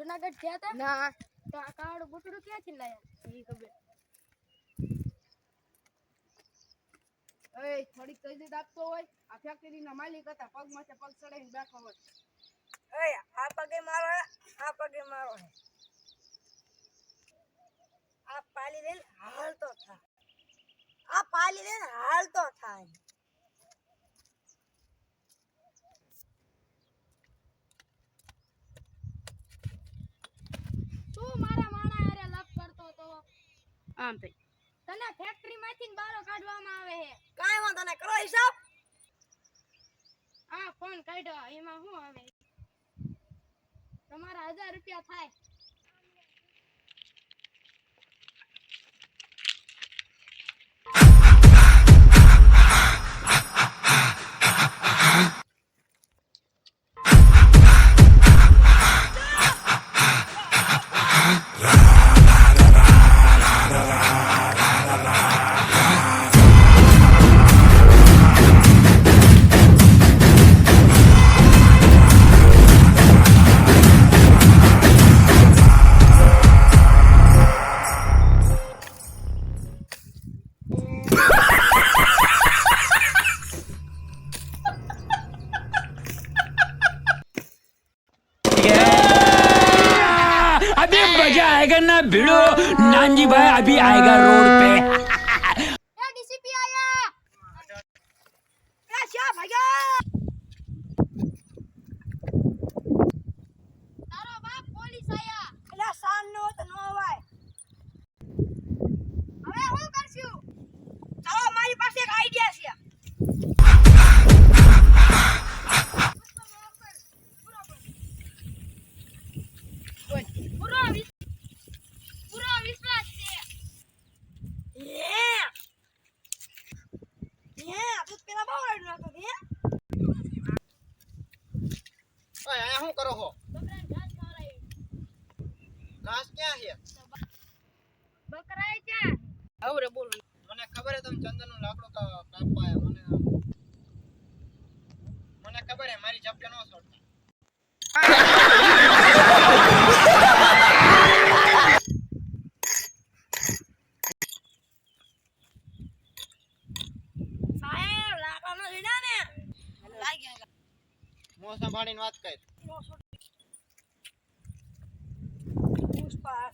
જુનાગઢ ગયા હતા ના. તો આ કાળું બુટડું ક્યાંથી લાયા? ઈ ખબર. એ થોડીક તજદીદ આપતો હોય. આ ફેક્ટરીના માલિક હતા. પગ માથે પગ ચડાવીને બેઠો હોય. એ આ પગે મારો આ પગે મારો હે. આ પાલી લઈને હાલતો થાય. આ પાલી લઈને હાલતો થાય તું મારા માણા હારે લપ કરતો તો આમ થઈ. તને ફેક્ટરી માંથી બારો કાઢવામાં આવે છે. કાઈ વાંધો નહીં કરો હિસાબ. આ ફોન કાઢ્યો એમાં શું આવે? તમારા હજાર રૂપિયા થાય. मजा आएगा ना भिड़ो नानजी भाई अभी आएगा रोड पे અહીંયા શું કરો છો? બકરાને ઘાસ ક્યાં છે? બકરાએ ક્યાં આવરે બોલ. મને ખબર હે તમે ચંદનનું લાકડું કા કાપવા આયા. મને મને ખબર હે મારી ઝપકે નો છોડતા. સાહેબ લાકડાનો જીડા ને? લાગી ગયા મોં સંભાળીને વાત કર. પુષ્પા